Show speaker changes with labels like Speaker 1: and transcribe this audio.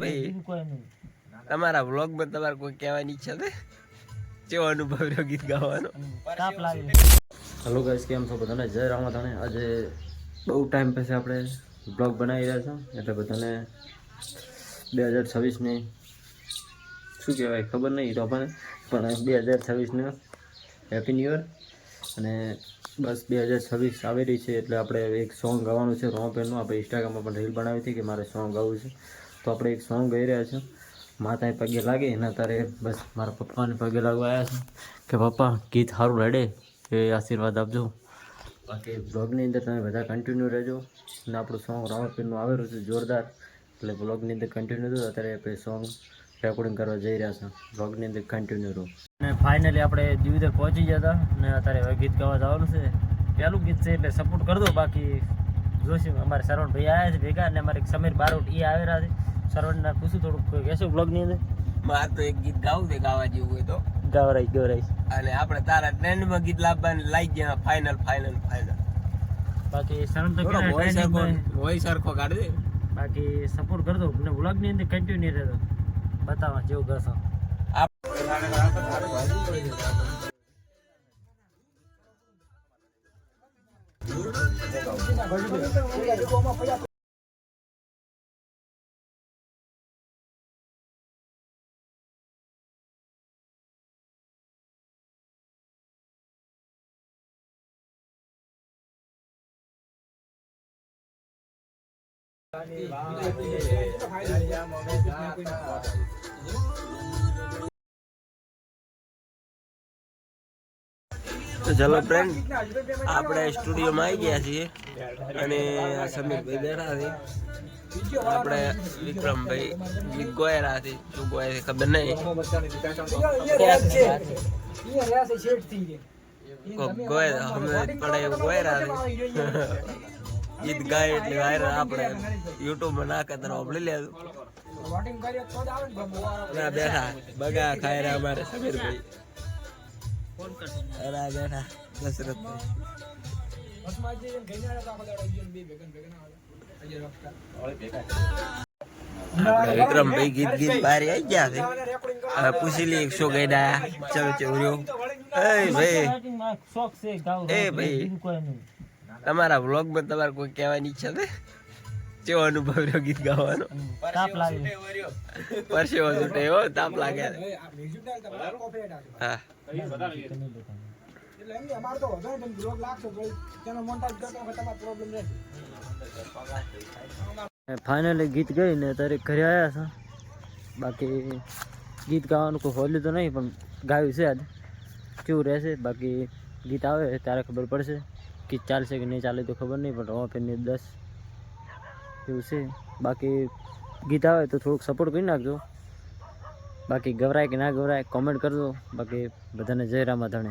Speaker 1: ભાઈ. તમારા વ્લોગમાં તમારે કોઈ કહેવાની ઈચ્છા છે? કેવો અનુભવ રહ્યો ગીત ગાવાનો?
Speaker 2: હલો લાગે.
Speaker 3: ગાઈસ કેમ છો બધાને? જય રામાધાણે. આજે બહુ ટાઈમ પછી આપણે બ્લોગ બનાવી રહ્યા છો એટલે બધાને બે હજાર છવ્વીસની શું કહેવાય ખબર નહીં તો પણ પણ બે હજાર છવ્વીસનું હેપી ન્યૂ યર અને બસ બે હજાર છવ્વીસ આવી રહી છે એટલે આપણે એક સોંગ ગાવાનું છે રોમાપેનનું આપણે ઇન્સ્ટાગ્રામમાં પણ રીલ બનાવી હતી કે મારે સોંગ ગાવું છે. તો આપણે એક સોંગ ગઈ રહ્યા છે. માતાએ પગે લાગે એના તારે બસ મારા પપ્પાને પગે લાગવા આવ્યા છે કે પપ્પા, ગીત સારું રડે? એ આશીર્વાદ આપજો. બાકી બ્લોગની અંદર તમે બધા કન્ટિન્યુ રહેજો. અને આપણું સોંગ રાવણપીરનું આવેલું છે, જોરદાર. એટલે બ્લોગની અંદર કન્ટિન્યુ થયું અત્યારે આપણે સોંગ રેકોર્ડિંગ કરવા જઈ રહ્યા છે. બ્લોગની અંદર કન્ટિન્યુ રહો. અને ફાઇનલી આપણે દિવિદર પહોંચી ગયા હતા અને અત્યારે હવે ગીત ગાવા જવાનું છે. પહેલું ગીત છે એટલે સપોર્ટ કરજો બાકી જોશું, અમારે સરવણ ભાઈ આવ્યા છે ભેગા અને અમારે સમીર બારોટ એ આવેલા છે. સરવણને પૂછું થોડુંક કહેશું બ્લોગની અંદર?
Speaker 1: મારે તો એક ગીત ગાવું છે ગાવા જેવું હોય તો.
Speaker 3: ગવરાઈ ગવરાઈ
Speaker 1: અને આપણે તારા ટ્રેન્ડમાં ગીત લાવવાની લાઈ ગયા ફાઇનલ ફાઇનલ ફાઇનલ
Speaker 3: બાકી સરણ તો
Speaker 1: વોઇસ સરખો વોઇસ સરખો કાઢ દે
Speaker 3: બાકી સપોર્ટ કરતો મને અને વ્લોગની અંદર કન્ટિન્યુ રહેતો. બતાવો જેવું કરશો.
Speaker 1: તો ચલો ફ્રેન્ડ આપણે સ્ટુડિયોમાં આવી ગયા છીએ અને આ સમીરભાઈ બેઠા છે આપણે વિક્રમભાઈ ગોયરા છે શું ગોય છે ખબર નહીં ગોયરા ગોય હમણાં પડે ગોયરા છે ગીત ગાય એટલે વાયરલ આપણે યુટ્યુબમાં નાખે તો સાંભળી લેવું ના બેઠા બગા ખાય રહ્યા અમારે સમીરભાઈ. અરે બેઠા આપણે વિક્રમભાઈ ગીત ગીત બહાર આવી ગયા છે. હવે પૂછી લઈએ શું ગઈડા ચલો ચોર્યો. એ ભાઈ.
Speaker 2: શોખ છે
Speaker 1: એ ભાઈ. તમારા વ્લોગમાં તમારે કોઈ કહેવાની ઈચ્છા છે? કેવો અનુભવ રહ્યો ગીત ગાવાનો?
Speaker 2: તાપ લાગે.
Speaker 1: પરસેવો છૂટે એવો? તાપ લાગે. હા.
Speaker 3: ફાઇનલી ગીત ગઈ ને તારે ઘરે આવ્યા છે. બાકી ગીત ગાવાનું કોઈ હોલ્યું તો નહીં પણ ગાયું છે આજ. કેવું રહેશે? બાકી ગીત આવે ત્યારે ખબર પડશે. ગીત ચાલશે કે નહીં ચાલે તો ખબર નહીં, પણ રવાફેરની દસ. એવું છે. બાકી ગીત આવે તો થોડુંક સપોર્ટ કરી નાખજો. બાકી ગવરાય કે ના ગવરાય કોમેન્ટ કરજો. બાકી બધાને જય રામાધણે.